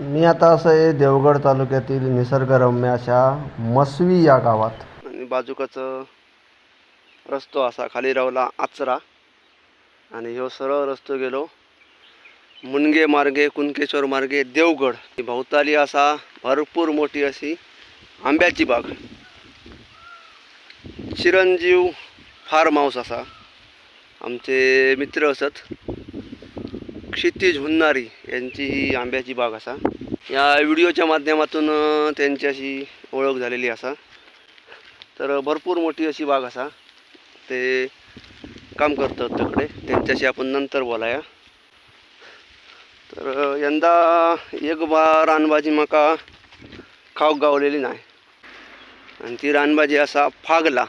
मी आता असं आहे देवगड तालुक्यातील निसर्गरम्य अशा मसवी या गावात. आणि बाजूकाच रस्तो असा खाली रावला आचरा. आणि ह्यो सरळ रस्तो गेलो. मुनगे मार्गे कुणकेश्वर मार्गे देवगड. ही भोवताली असा भरपूर मोठी अशी आंब्याची बाग. चिरंजीव फार्म हाऊस असा. आमचे मित्र असत. क्षितिज हुन्नारी यांची ही आंब्याची बाग असा. या व्हिडिओच्या माध्यमातून त्यांच्याशी ओळख झालेली असा. तर भरपूर मोठी अशी बाग असा. ते काम करतात तिकडे त्यांच्याशी आपण नंतर बोलाया. तर यंदा एक बा रानबाजी मका खाऊक गावलेली नाही आणि ती रानबाजी असा फागला.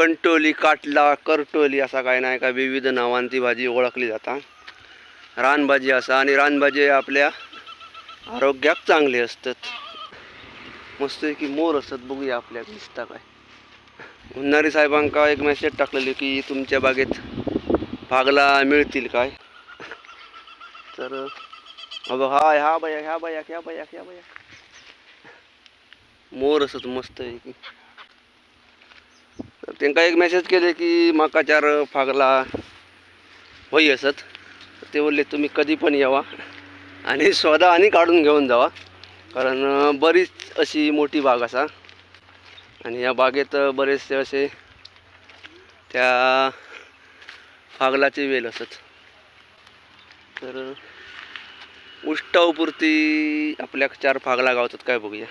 कंटोली काटला करटोली असा काय नाही का विविध नावान ती भाजी ओळखली जाता. रानभाजी असा आणि रानभाजी आपल्या आरोग्याक चांगले असतात. मस्त की मोर असतात बघूया आपल्या दिसता काय. उन्हारी साहेबांका एक मेसेज टाकलेली की तुमच्या बागेत भागला मिळतील काय? तर अगं हा ह्या बया ह्या बया ह्या बया ह्या बया. मोर असत मस्त आहे की. तर त्यांका एक मेसेज केले की माका चार फागला होई असत. ते बोलले तुम्ही कधी पण यावा आणि स्वतः आणि काढून घेऊन जावा कारण बरीच अशी मोठी बाग असा आणि या बागेत बरेचसे असे त्या फागलाचे वेल असत. तर उष्टावपुरती आपल्या चार फागला गावतात काय बघूया.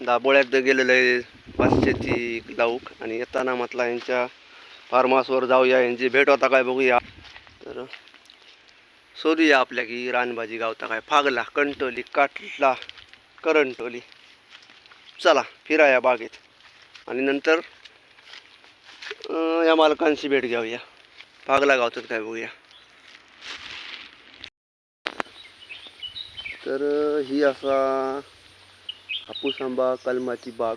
दाबोळ्यात गेलेलं आहे पाचशे ती लावूक आणि येताना म्हटला यांच्या फार्म हाऊसवर जाऊया यांची भेट होता काय बघूया. तर शोधूया आपल्या की रानबाजी गावता काय. फागला कंटोली काटला करंटोली. चला फिरा या बागेत. आणि नंतर या मालकांशी भेट घेऊया. फागला गावतात काय बघूया. तर ही असा हापूस आंबा कलमाची बाग.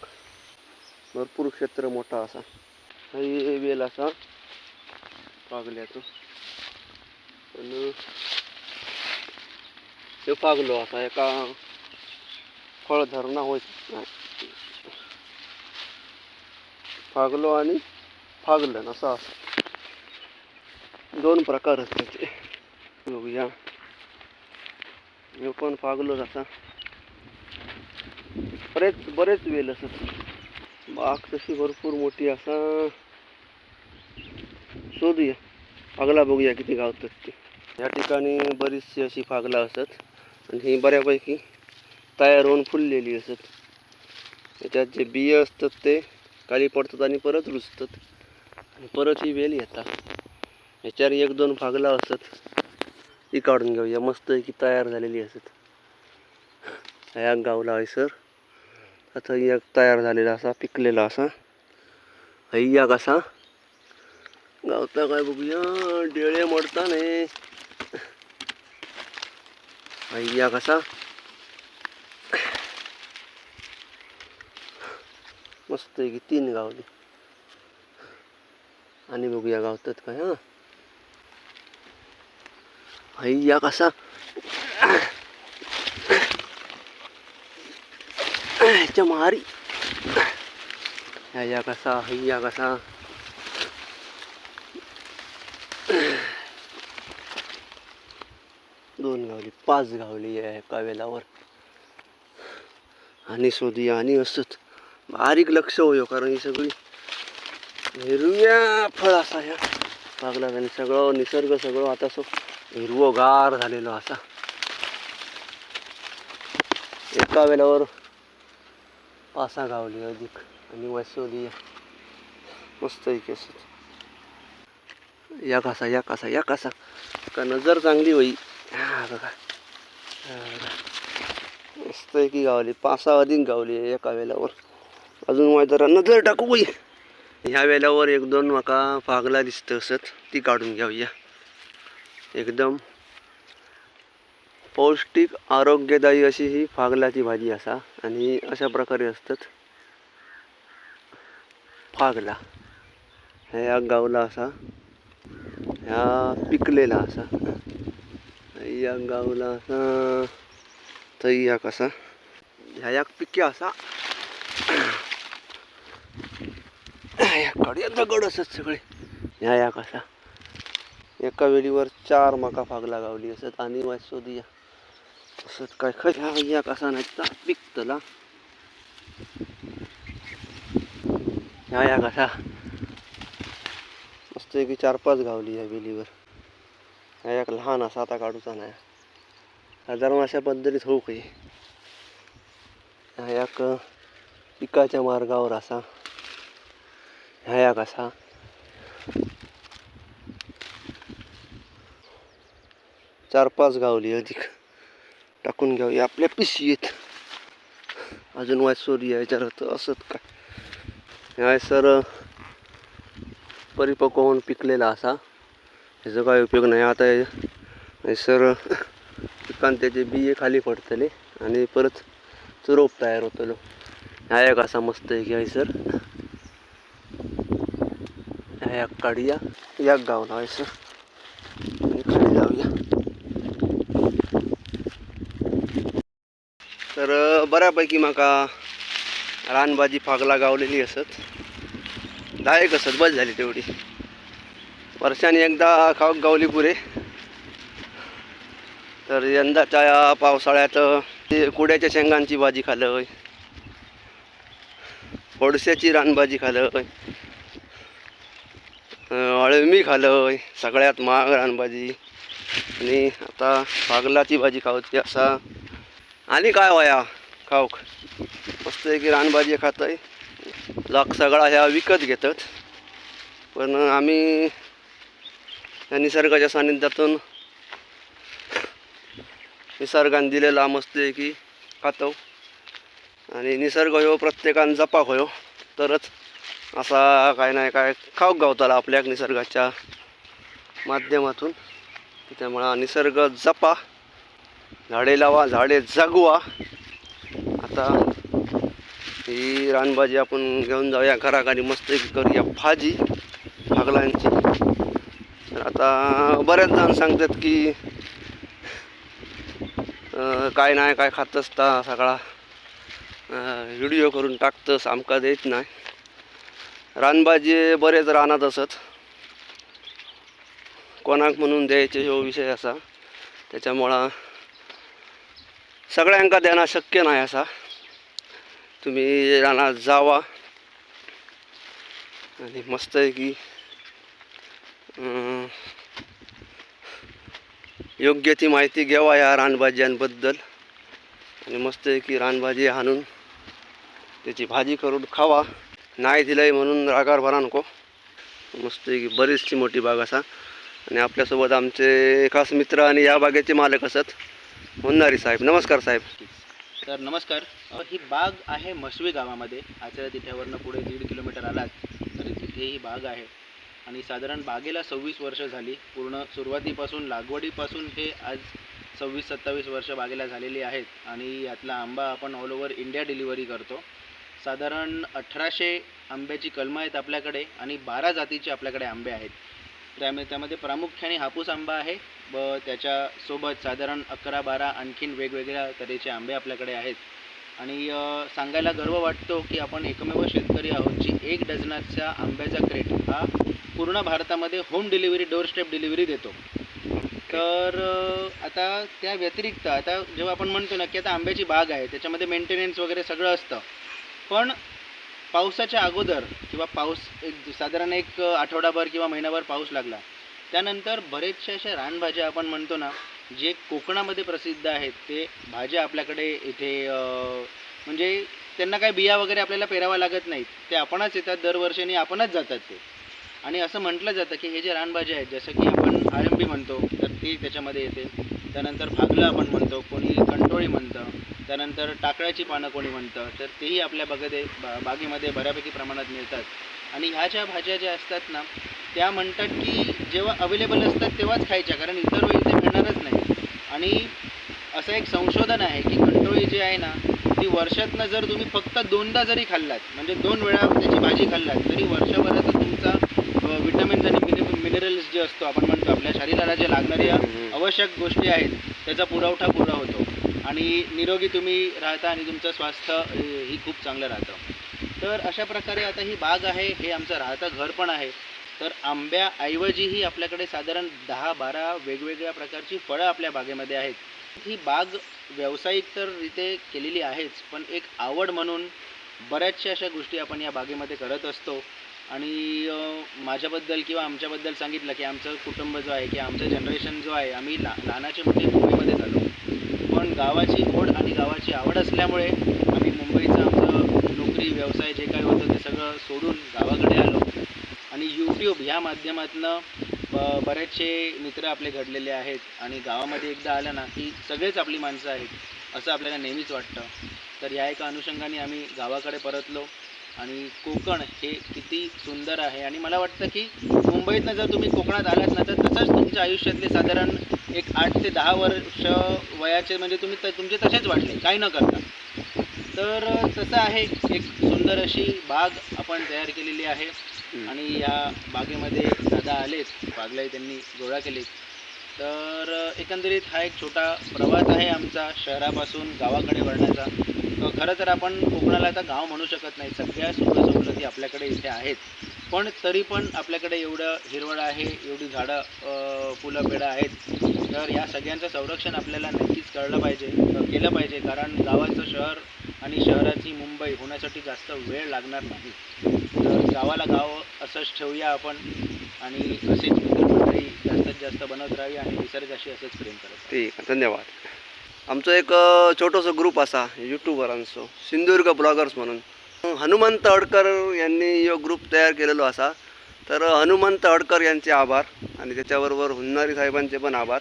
भरपूर क्षेत्र मोठा असा. काही वेल असा पागल्याचो पण, हे पागलो असा एका फळ धरणा होय. फागलो आणि फागलन असा दोन प्रकार आहेत त्याचे. बघूया. हे पण फागलोच असा बरेच बरेच वेल असत बाग तशी भरपूर मोठी असा. शोधूया. फागला बघूया किती गावतात ते. या ठिकाणी बरीचशी अशी फागला असत आणि ही बऱ्यापैकी तयार होऊन फुललेली असत त्याच्यात जे बिय असतात ते खाली पडतात आणि परत रुजतात. आणि परत ही वेल येतात. याच्यावर एक दोन फागला असत ती काढून घेऊया. मस्त की तयार झालेली असत ह्या गावला आहे सर आता एक तयार झालेला असा पिकलेला असा. हैया कसा गावता काय बघूया डेळे मोडता नाही हैया कसा मस्त आहे की तीन गावली. आणि बघूया गावतात काय हा. हैया कसा ह्याच्या मारी ह्या कसा हैया कसा दोन गावली पाच गावली आहे एका वेलावर आणि शोधूया आणि असत बारीक लक्ष होयो कारण ही सगळी हिरव्या फळ असा ह्या लागला आणि सगळं निसर्ग सगळं आता असं हिरवगार झालेलो असा एका वेळेवर पासा गावली अधिक आणि वसवली मस्त आहे केस. या कसा या कसा या कसा. का नजर चांगली होई. हा बघा. मस्त आहे की गावली पासा अधिक गावली एका वेळेवर. अजून माझ्या जरा नजर टाकू होई. ह्या वेल्यावर एक दोन म्हाका फागला दिसत असत ती काढून घेऊया एकदम पौष्टिक आरोग्यदायी अशी ही फागलाची भाजी असा. आणि अशा प्रकारे असतात फागला. ह्या गावला असा. ह्या पिकलेला असा. या गावला असा. थंय या कसा. ह्या एक पिके असा. कडे दगड असत सगळे. ह्या या असा एका वेळीवर चार मका फागला गावली असत. आणि वाच शोधिया तसंच काय खय ह्या या कसा नाही तर पिकतला ह्या या कसा मस्त एक चार पाच गावली या वेलीवर ह्या एक लहान असा आता काढूचा नाही साधारण अशा पद्धतीत होऊ काही ह्या एक पिकाच्या मार्गावर असा ह्या एक असा चार पाच गावली अधिक टाकून घ्यावी. आपल्या पिशवीत अजून वायसोरी याच्यात असत काय. ह्या सर परिपक्व होऊन पिकलेला असा. ह्याचा काय उपयोग नाही. आता हे सर पिकान त्याचे बिये खाली पडतले आणि परत चुरोप तयार होतलो. ह्या एक असा मस्त आहे की सर. ह्या एक काढूया. याक गावला हयसर सर आणि खाली जाऊया तर अं, बऱ्यापैकी म्हाका रानभाजी फागला गावलेली असत. दायक असत बस झाली तेवढी. वर्षाने एकदा खाऊक गावली पुरे. तर यंदाच्या या पावसाळ्यात ते कुड्याच्या शेंगांची भाजी खालं फोडश्याची रानभाजी खालं अळमी खालं सगळ्यात महाग रानभाजी. आणि आता फागलाची भाजी खावची असा. आणि काय वया? खाऊक मस्त आहे की रानभाजी खातय लाख सगळा ह्या विकत घेतात. पण आम्ही या निसर्गाच्या सानिध्यातून निसर्गान दिलेला मस्त आहे की खातो. आणि निसर्ग हो प्रत्येकान जपाक हो तरच असा काय नाही काय खाऊक गावताला आपल्या निसर्गाच्या माध्यमातून. त्यामुळं निसर्ग जपा. झाडे लावा झाडे जगवा. आता ही रानभाजी आपण घेऊन जाऊया घराघरी मस्त करूया भाजी फागलांची तर आता बरेच जण सांगतात की काय नाही काय खात असता सगळा. व्हिडिओ करून टाकतस आमका देत नाही. रानभाजी बरेच रानात असत. कोणाक म्हणून द्यायचे हो विषय असा. त्याच्यामुळं सगळ्यांका देणं शक्य नाही असा. तुम्ही रानात जावा. आणि मस्त आहे की योग्य ती माहिती घ्यावा या रानभाज्यांबद्दल. आणि मस्त आहे की रानभाजी आणून त्याची भाजी करून खावा. नाही दिलंय म्हणून रागार भरा नको. मस्त आहे की बरीचशी मोठी बाग असा. आणि आपल्यासोबत आमचे खास मित्र आणि या बागेचे मालक असत. होणारी साहेब नमस्कार साहेब. तर नमस्कार. ही बाग आहे मसवी गावामध्ये. आचरा तिथ्यावरनं पुढे दीड किलोमीटर आलात तरी तिथे ही बाग आहे. आणि साधारण बागेला सव्वीस वर्ष झाली. पूर्ण सुरुवातीपासून लागवडीपासून हे आज सव्वीस सत्तावीस वर्ष बागेला झालेली आहेत. आणि यातला आंबा आपण ऑल ओव्हर इंडिया डिलिव्हरी करतो. साधारण अठराशे आंब्याची कलमं आहेत आपल्याकडे आणि बारा जातीचे आपल्याकडे आंबे आहेत. त्यामुळे त्यामध्ये प्रामुख्याने हापूस आंबा आहे व त्याच्यासोबत साधारण अकरा बारा आणखीन वेगवेगळ्या तऱ्हेचे आंबे आपल्याकडे आहेत. आणि सांगायला गर्व वाटतो की आपण एकमेव शेतकरी आहोत जी एक डझनाच्या आंब्याचा क्रेट हा पूर्ण भारतामध्ये home delivery door step delivery देतो. तर आता त्या व्यतिरिक्त आता जेव्हा आपण म्हणतो ना की आता आंब्याची बाग आहे त्याच्यामध्ये मेंटेनन्स वगैरे सगळं असतं. पण पावसाच्या अगोदर किंवा पाऊस एक साधारण एक आठवडाभर किंवा महिनाभर पाऊस लागला त्यानंतर बरेचशा अशा रानभाज्या आपण म्हणतो ना जे कोकणामध्ये प्रसिद्ध आहेत ते भाज्या आपल्याकडे इथे म्हणजे त्यांना काय बिया वगैरे आपल्याला पेरावा लागत नाहीत. ते आपणच येतात दरवर्षीने आपणच जातात ते. आणि असं म्हटलं जातं की हे जे रानभाज्या आहेत जसं की आपण आळंबी म्हणतो तर ती त्याच्यामध्ये येते. त्यानंतर भागलं आपण म्हणतो कोणी कंटोळी म्हणतं त्यानंतर टाकळ्याची पानं कोणी म्हणतं तर तेही आपल्या बागेत बा बागेमध्ये बऱ्यापैकी प्रमाणात मिळतात आणि ह्या ज्या भाज्या ज्या असतात ना त्या म्हणतात की जेव्हा अवेलेबल असतात तेव्हाच खायच्या कारण इतर वेळी ते मिळणारच नाही आणि असं एक संशोधन आहे की कंटोळी जी आहे ना ती वर्षातनं जर तुम्ही फक्त दोनदा जरी खाल्लात म्हणजे दोन वेळा त्याची भाजी खाल्लात तरी वर्षभराचा तुमचा विटॅमिन्स आणि मिनरल्स जे असतो आपण म्हणतो आपल्या शरीराला जे लागणाऱ्या. आवश्यक गोष्टी आहेत त्याचा पुरवठा पूर्ण होतो. आणि निरोगी तुम्ही राहता आणि तुमचं स्वास्थ्य ही खूप चांगलं राहतं. तर अशा प्रकारे आता ही बाग आहे हे आमचं राहतं घर पण आहे. तर आंब्याऐवजीही आपल्याकडे साधारण दहा बारा वेगवेगळ्या प्रकारची फळं आपल्या बागेमध्ये आहेत. ही बाग व्यावसायिक तर रीते केलेली आहेच पण एक आवड म्हणून बऱ्याचशा अशा गोष्टी आपण या बागेमध्ये करत असतो. आणि माझ्याबद्दल किंवा आमच्याबद्दल सांगितलं की आमचं कुटुंब जो आहे की आमचं जनरेशन जो आहे आम्ही ला लहानाचे मोठे मुंबईमध्ये झालो पण गावाची ओढ आणि गावाची आवड असल्यामुळे आम्ही मुंबईचं आमचं नोकरी व्यवसाय जे काही होतं ते सगळं सोडून गावाकडे आलो. आणि यूट्यूब ह्या माध्यमातनं ब- बरेचसे मित्र आपले घडलेले आहेत आणि गावामध्ये एकदा आलं ना की सगळेच आपली माणसं आहेत असं आपल्याला नेहमीच वाटतं. तर या एका अनुषंगाने आम्ही गावाकडे परतलो. आणि कोकण हे किती सुंदर आहे. आणि मला वाटतं की मुंबईतनं जर तुम्ही कोकणात आलात ना तर तसंच तुमच्या आयुष्यातले साधारण एक आठ ते दहा वर्ष वयाचे म्हणजे तुम्ही त- तुमचे तसेच वाटले काही न करता. तर तसं आहे एक सुंदर अशी बाग आपण तयार केलेली आहे. आणि या बागेमध्ये दादा आलेत बागलाही त्यांनी गोळा केलीत. तर एकंदरीत हा एक छोटा प्रवास आहे आमचा शहरापासून गावाकडे वळण्याचा. खरं तर आपण कोकणाला आता गाव म्हणू शकत नाही. सगळ्या सुखसवलती आपल्याकडे इथे आहेत. पण तरी पण आपल्याकडे एवढं हिरवळ आहे एवढी झाडं फुलं पेडं आहेत. तर या सगळ्यांचं संरक्षण आपल्याला नक्कीच कळलं पाहिजे केलं पाहिजे. कारण गावाचं शहर आणि शहराची मुंबई होण्यासाठी जास्त वेळ लागणार नाही. तर गावाला गाव असंच ठेवूया आपण आणि असेच मित्रमंडळी जास्तीत जास्त बनवत राहावी आणि निसर्गाशी असंच प्रेम करत ठीक धन्यवाद. आमचं एक छोटोसो छोटंसं ग्रुप असा युट्यूबरांचो सिंधुदुर्ग ब्लॉगर्स म्हणून. हनुमंत अडकर यांनी यो ग्रुप तयार केलेलो असा. तर हनुमंत अडकर यांचे आभार आणि त्याच्याबरोबर हुन्नारी साहेबांचे पण आभार.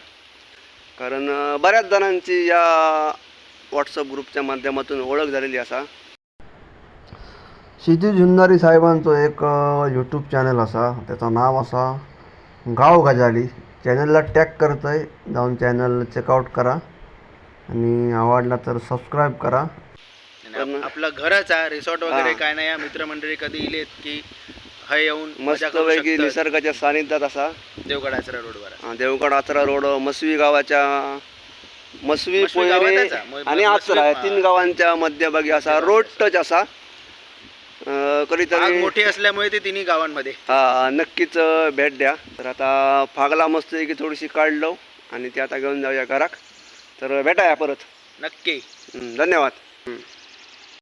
कारण बऱ्याच जणांची या व्हॉट्सअप ग्रुपच्या माध्यमातून ओळख झालेली असा. क्षितिज हुन्नारी साहेबांचो एक यूट्यूब चॅनल असा. त्याचं नाव असा गाव गजाली. चॅनलला टॅग करतंय. जाऊन चॅनल चेकआउट करा. आणि आवडला तर सबस्क्राईब करा. आपलं घरच आहे रिसॉर्ट वगैरे. काय नाही या मित्रमंडळी कधी इलेत की ह येऊन मस्तपैकी. निसर्गाच्या सानिध्यात असा. देवगड आचरा रोडवर अं, देवगड आचरा रोड मसवी गावाच्या मसवी पोयरे आणि आचरा तीन. गावांच्या मध्यभागी असा रोड टच असा. कधीतरी मोठी असल्यामुळे ते तिन्ही गावांमध्ये. हा नक्कीच भेट द्या. तर आता फागला मस्त की थोडीशी काढलो आणि ती आता घेऊन जाऊया घराक तर भेटाया परत. नक्की. हं, धन्यवाद. हं.